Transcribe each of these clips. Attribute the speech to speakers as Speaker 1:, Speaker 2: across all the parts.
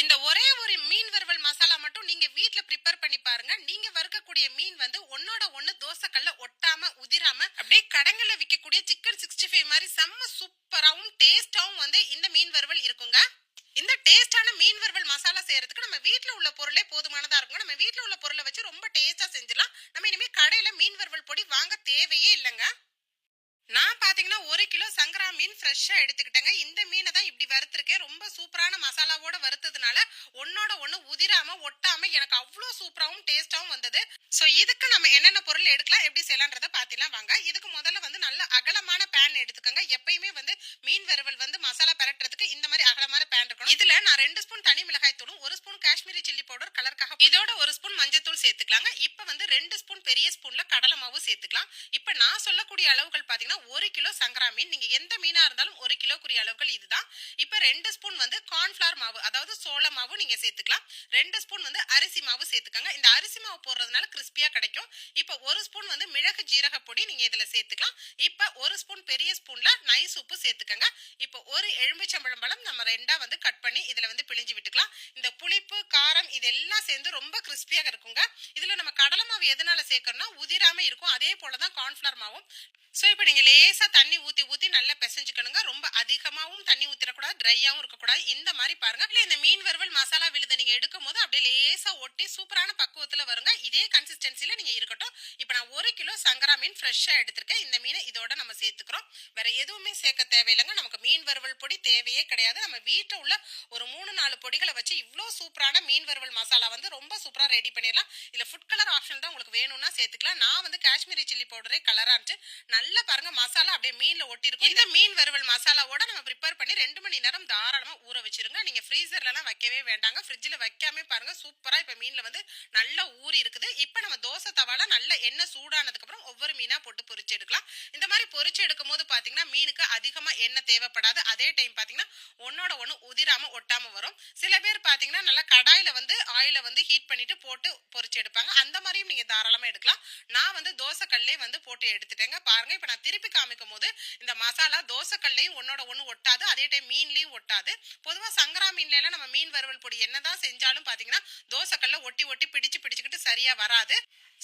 Speaker 1: இந்த ஒரே ஒரு மீன் வறுவல் மசாலா மட்டும் நீங்க வீட்ல ப்ரிப்பேர் பண்ணி பாருங்க. நீங்க வறுக்கக்கூடிய மீன் வந்து ஒன்னோட ஒண்ணு தோசைக்கல்ல ஒட்டாம உதிராம அப்படியே கடங்கள்ல விற்கக்கூடிய சிக்கன் சிக்ஸ்டி ஃபைவ் மாதிரி செம்ம சூப்பராகவும் டேஸ்டாகவும் வந்து இந்த மீன் வறுவல் இருக்குங்க. இந்த டேஸ்டான மீன் வறுவல் மசாலா செய்யறதுக்கு நம்ம வீட்டில் உள்ள பொருளே போதுமானதா இருக்கும் நம்ம வீட்ல உள்ள பொருளை வச்சு ரொம்ப டேஸ்டா செஞ்சிடலாம் நம்ம இனிமே கடையில மீன் வறுவல் பொடி வாங்க தேவையே இல்லைங்க பார்த்தீங்கன்னா ஒரு கிலோ சங்கரா மீன் ஃப்ரெஷ்ஷா எடுத்துக்கிட்டேங்க. இந்த மீனை தான் இப்படி வறுத்திருக்கேன். ரொம்ப சூப்பரான மசாலாவோட வறுத்ததுனால ஒன்னோட ஒன்று உதிராம ஒட்டாம எனக்கு அவ்வளோ சூப்பராகவும் டேஸ்ட்டாகவும் வந்தது. ஸோ இதுக்கு நம்ம என்னென்ன பொருள் எடுக்கலாம் எப்படி செய்யலான்றதை பார்த்திலாம் வாங்க. இதுக்கு முதல்ல வந்து நல்ல அகலமான பேன் எடுத்துக்கோங்க. எப்பயுமே வந்து மீன் வறுவல் வந்து மசாலா பரட்டுறதுக்கு இந்த மாதிரி அகலமான இதுல நான் ரெண்டு ஸ்பூன் தனி மிளகாய் தூளும் ஒரு ஸ்பூன் காஷ்மீரி சில்லி பவுடர் கலருக்காக இதோட ஒரு ஸ்பூன் மஞ்சத்தூள் சேர்த்துக்கலாங்க. இப்போ வந்து ரெண்டு ஸ்பூன் பெரிய ஸ்பூன்ல கடலை மாவு சேர்த்துக்கலாம். இப்போ நான் சொல்லக்கூடிய அளவுகள் பாத்தீங்கன்னா ஒரு கிலோ சங்கரா மீன் நீங்க எந்த மீனா இருந்தாலும் ஒரு கிலோக்குரிய அளவுகள் இதுதான். இப்போ ரெண்டு ஸ்பூன் வந்து கார்ன்ஃபிளவர் மாவு அதாவது சோள மாவு நீங்க சேர்த்துக்கலாம். ரெண்டு ஸ்பூன் வந்து அரிசி மாவு சேர்த்துக்கோங்க. இந்த அரிசி மாவு போடுறதுனால கிறிஸ்பியா கிடைக்கும். இப்போ ஒரு ஸ்பூன் வந்து மிளகு ஜீரக பொடி நீங்க இதுல சேர்த்துக்கலாம். இப்போ ஒரு ஸ்பூன் பெரிய ஸ்பூன்ல நைஸ் உப்பு சேர்த்துக்கோங்க. இப்போ ஒரு எலும்பிச்சம்பழம் பழம் நம்ம ரெண்டா வந்து கட் கட் பண்ணி இதில் வந்து பிழிஞ்சு விட்டுக்கலாம். இந்த புளிப்பு காரம் இதெல்லாம் சேர்ந்து ரொம்ப கிறிஸ்பியாக இருக்குங்க. இதில் நம்ம கடலை மாவு எதனால சேர்க்கணும்னா உதிராம இருக்கும். அதே போல தான் கார்ன்ஃப்ளவர் மாவும். ஸோ இப்போ நீங்க லேசா தண்ணி ஊற்றி ஊற்றி நல்லா பிசைஞ்சுக்கணுங்க. ரொம்ப அதிகமாகவும் தண்ணி ஊற்றிடக்கூடாது ட்ரையாகவும் இருக்கக்கூடாது. இந்த மாதிரி பாருங்க. இல்லை இந்த மீன் வறுவல் மசாலா விழுதை நீங்க எடுக்கும் போது அப்படியே லேசாக ஒட்டி சூப்பரான பக்குவத்தில் வருங்க. இதே கன்சிஸ்டன்சியில் நீங்க இருக்கட்டும். நான் ஒரு கிலோ சங்கரா மீன் ஃப்ரெஷ்ஷாக எடுத்திருக்கேன். இந்த மீனை இதோட நம்ம சேர்த்துக்கிறோம். வேற எதுவுமே சேர்க்க தேவையில்லைங்க. நமக்கு மீன் வறுவல் பொடி தேவையே கிடையாது. நம்ம வீட்டில் உள்ள ஒரு மூணு நாலு பொடிகளை வச்சு இவ்வளோ சூப்பரான மீன் வறுவல் மசாலா வந்து ரொம்ப சூப்பராக ரெடி பண்ணிடலாம். இதில் ஃபுட் கலர் ஆப்ஷன் தான் உங்களுக்கு வேணும்னா சேர்த்துக்கலாம். நான் வந்து காஷ்மீரி சில்லி பவுடரே கலராக இருந்துச்சு. நல்லா பாருங்க மசாலா அப்படியே மீனில் ஒட்டிருக்கும் இந்த மீன் வறுவல் மசாலாவோட நம்ம ப்ரிப்பேர் பண்ணி ரெண்டு மணி நேரம் தாராளமாக ஊற வச்சிருங்க. நீங்கள் ஃப்ரீசர்லலாம் வைக்கவே வேண்டாங்க. ஃப்ரிட்ஜில் வைக்காம பாருங்க சூப்பராக இப்போ மீனில் வந்து நல்லா ஊறி இருக்குது இப்போ நம்ம தோசை தவால நல்ல எண்ணெய் சூடானதுக்கு அப்புறம் ஒவ்வொரு மீனா போட்டு பொறிச்சு எடுக்கலாம். இந்த மாதிரி பொறிச்சு எடுக்கும் போது பாத்தீங்கன்னா மீனுக்கு அதிகமா எண்ணெய் தேவைப்படாது. அதே டைம் பாத்தீங்கன்னா ஒன்னோட ஒன்று உதிராம ஒட்டாம வரும். சில பேர் பாத்தீங்கன்னா நல்லா கடாயில வந்து ஆயில வந்து ஹீட் பண்ணிட்டு போட்டு பொறிச்சு எடுப்பாங்க. அந்த மாதிரியும் நீங்க தாராளமா எடுக்கலாம். நான் வந்து தோசைக்கல்லே வந்து போட்டு எடுத்துட்டேங்க. பாருங்க இப்ப நான் திருப்பி காமிக்கும் போது இந்த மசாலா தோசைக்கல்லையும் ஒன்னோட ஒண்ணு ஒட்டாது. அதே டைம் மீன்லயும் ஒட்டாது. பொதுவா சங்கரா மீன்ல எல்லாம் நம்ம மீன் வறுவல் பொடி என்னதான் செஞ்சாலும் பாத்தீங்கன்னா தோசைக்கல்ல ஒட்டி ஒட்டி பிடிச்சு பிடிச்சுக்கிட்டு சரியா வராது.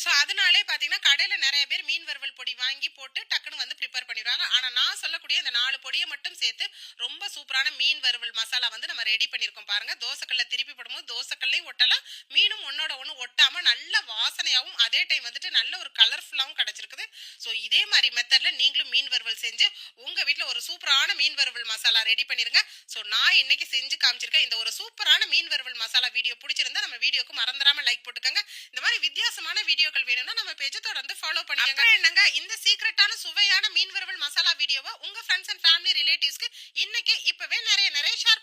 Speaker 1: ஸோ அதனாலே பார்த்தீங்கன்னா கடையில் நிறைய பேர் மீன் வறுவல் பொடி வாங்கி போட்டு டக்குன்னு வந்து ப்ரிப்பேர் பண்ணிடுவாங்க. ஆனால் நான் சொல்லக்கூடிய இந்த நாலு பொடியை மட்டும் சேர்த்து ரொம்ப சூப்பரான மீன் வறுவல் மசாலா வந்து நம்ம ரெடி பண்ணியிருக்கோம் பாருங்கள் தோசைக்கல்ல திருப்பி போடும்போது தோசைக்கல்லையும் ஒட்டலாம் மீனும் ஒன்னோட ஒன்று ஒட்டாமல் நல்ல வாசனையாகவும் அதே டைம் வந்துட்டு நல்ல ஒரு கலர்ஃபுல்லாகவும் கிடச்சிருக்குது. ஸோ இதே மாதிரி மெத்தடில் நீங்களும் மீன் வறுவல் செஞ்சு உங்கள் வீட்டில் ஒரு சூப்பரான மீன் வறுவல் மசாலா ரெடி பண்ணிடுங்க ஸோ நான் இன்னைக்கு செஞ்சு காமிச்சிருக்கேன். இந்த ஒரு சூப்பரான மீன் வறுவல் மசாலா வீடியோ பிடிச்சிருந்தா நம்ம வீடியோக்கு மறந்துடாமல் லைக் போட்டுக்கோங்க. இந்த மாதிரி வித்தியாசமான வீடியோக்கள் வேணும்னா நம்ம பேஜை தொடர்ந்து ஃபாலோ பண்ணிக்கோங்க. என்னங்க இந்த சீக்ரெட்டான சுவையான மீன் வறுவல் மசாலா வீடியோவை உங்க ஃப்ரெண்ட்ஸ் அண்ட் ஃபேமிலி ரிலேட்டிவ்ஸ்க்கு இன்னைக்கு இப்பவே நிறைய நிறைய ஷேர்